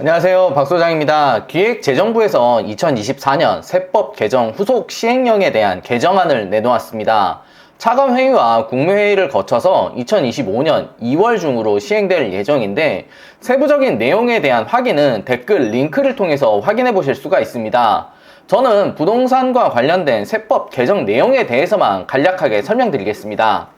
안녕하세요. 박 소장입니다. 기획재정부에서 2024년 세법 개정 후속 시행령에 대한 개정안을 내놓았습니다. 차관회의와 국무회의를 거쳐서 2025년 2월 중으로 시행될 예정인데 세부적인 내용에 대한 확인은 댓글 링크를 통해서 확인해 보실 수가 있습니다. 저는 부동산과 관련된 세법 개정 내용에 대해서만 간략하게 설명드리겠습니다.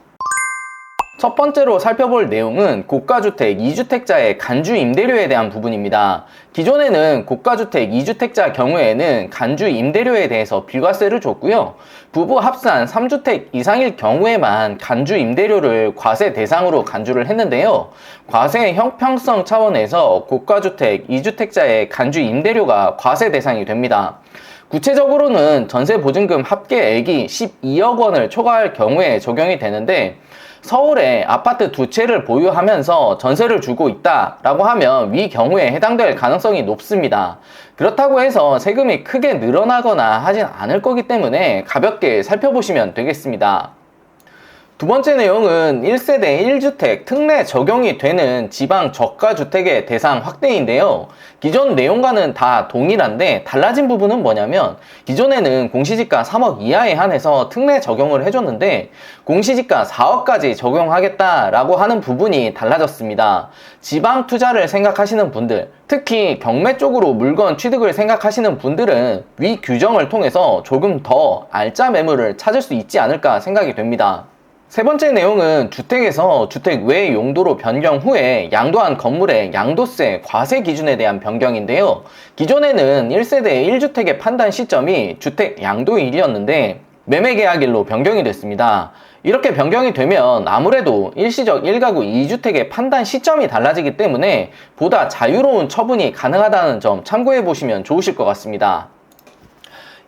첫 번째로 살펴볼 내용은 고가주택 2주택자의 간주 임대료에 대한 부분입니다. 기존에는 고가주택 2주택자 경우에는 간주 임대료에 대해서 비과세를 줬고요. 부부 합산 3주택 이상일 경우에만 간주 임대료를 과세 대상으로 간주를 했는데요. 과세 형평성 차원에서 고가주택 2주택자의 간주 임대료가 과세 대상이 됩니다. 구체적으로는 전세 보증금 합계액이 12억 원을 초과할 경우에 적용이 되는데 서울에 아파트 두 채를 보유하면서 전세를 주고 있다라고 하면 위 경우에 해당될 가능성이 높습니다. 그렇다고 해서 세금이 크게 늘어나거나 하진 않을 거기 때문에 가볍게 살펴보시면 되겠습니다. 두 번째 내용은 1세대 1주택 특례 적용이 되는 지방 저가 주택의 대상 확대인데요. 기존 내용과는 다 동일한데 달라진 부분은 뭐냐면 기존에는 공시지가 3억 이하에 한해서 특례 적용을 해줬는데 공시지가 4억까지 적용하겠다라고 하는 부분이 달라졌습니다. 지방 투자를 생각하시는 분들, 특히 경매 쪽으로 물건 취득을 생각하시는 분들은 위 규정을 통해서 조금 더 알짜 매물을 찾을 수 있지 않을까 생각이 됩니다. 세 번째 내용은 주택에서 주택 외 용도로 변경 후에 양도한 건물의 양도세 과세 기준에 대한 변경인데요. 기존에는 1세대 1주택의 판단 시점이 주택 양도일이었는데 매매 계약일로 변경이 됐습니다. 이렇게 변경이 되면 아무래도 일시적 1가구 2주택의 판단 시점이 달라지기 때문에 보다 자유로운 처분이 가능하다는 점 참고해 보시면 좋으실 것 같습니다.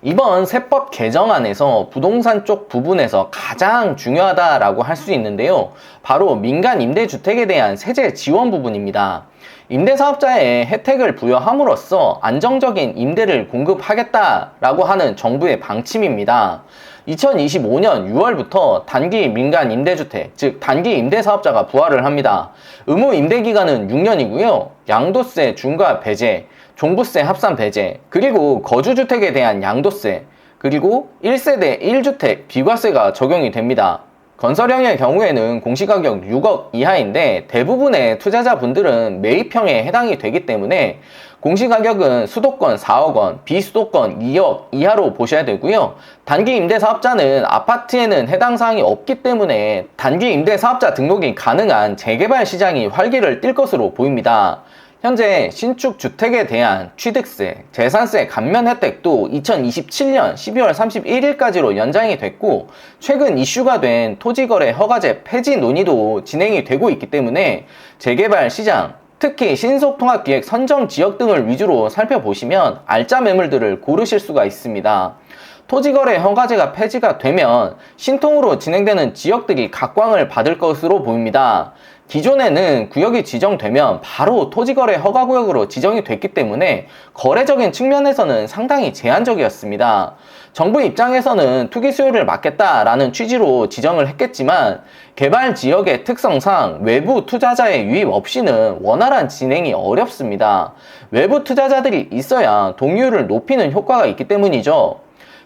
이번 세법 개정안에서 부동산 쪽 부분에서 가장 중요하다라고 할 수 있는데요. 바로 민간 임대주택에 대한 세제 지원 부분입니다. 임대사업자에 혜택을 부여함으로써 안정적인 임대를 공급하겠다라고 하는 정부의 방침입니다. 2025년 6월부터 단기 민간 임대주택, 즉 단기 임대사업자가 부활을 합니다. 의무 임대기간은 6년이고요. 양도세 중과 배제, 종부세 합산 배제, 그리고 거주주택에 대한 양도세, 그리고 1세대 1주택 비과세가 적용이 됩니다. 건설형의 경우에는 공시가격 6억 이하인데 대부분의 투자자분들은 매입형에 해당이 되기 때문에 공시가격은 수도권 4억 원, 비수도권 2억 이하로 보셔야 되고요. 단기 임대 사업자는 아파트에는 해당 사항이 없기 때문에 단기 임대 사업자 등록이 가능한 재개발 시장이 활기를 띨 것으로 보입니다. 현재 신축 주택에 대한 취득세, 재산세 감면 혜택도 2027년 12월 31일까지로 연장이 됐고 최근 이슈가 된 토지거래 허가제 폐지 논의도 진행이 되고 있기 때문에 재개발 시장, 특히 신속통합기획 선정 지역 등을 위주로 살펴보시면 알짜 매물들을 고르실 수가 있습니다. 토지거래 허가제가 폐지가 되면 신통으로 진행되는 지역들이 각광을 받을 것으로 보입니다. 기존에는 구역이 지정되면 바로 토지거래 허가구역으로 지정이 됐기 때문에 거래적인 측면에서는 상당히 제한적이었습니다. 정부 입장에서는 투기 수요를 막겠다라는 취지로 지정을 했겠지만 개발 지역의 특성상 외부 투자자의 유입 없이는 원활한 진행이 어렵습니다. 외부 투자자들이 있어야 동률을 높이는 효과가 있기 때문이죠.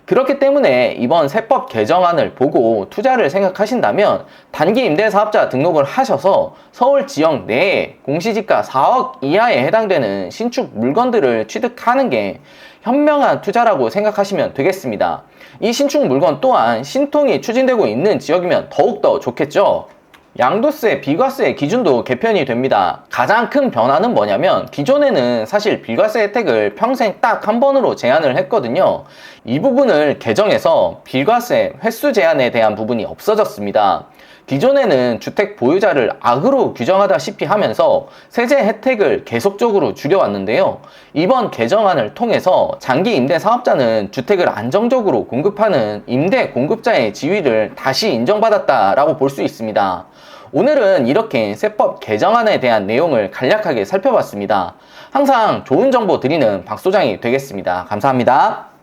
그렇기 때문에 이번 세법 개정안을 보고 투자를 생각하신다면 단기 임대사업자 등록을 하셔서 서울 지역 내에 공시지가 4억 이하에 해당되는 신축 물건들을 취득하는 게 현명한 투자라고 생각하시면 되겠습니다. 이 신축 물건 또한 신통이 추진되고 있는 지역이면 더욱더 좋겠죠. 양도세, 비과세 기준도 개편이 됩니다. 가장 큰 변화는 뭐냐면 기존에는 사실 비과세 혜택을 평생 딱 한 번으로 제한을 했거든요. 이 부분을 개정해서 비과세 횟수 제한에 대한 부분이 없어졌습니다. 기존에는 주택 보유자를 악으로 규정하다시피 하면서 세제 혜택을 계속적으로 줄여왔는데요. 이번 개정안을 통해서 장기 임대 사업자는 주택을 안정적으로 공급하는 임대 공급자의 지위를 다시 인정받았다라고 볼 수 있습니다. 오늘은 이렇게 세법 개정안에 대한 내용을 간략하게 살펴봤습니다. 항상 좋은 정보 드리는 박 소장이 되겠습니다. 감사합니다.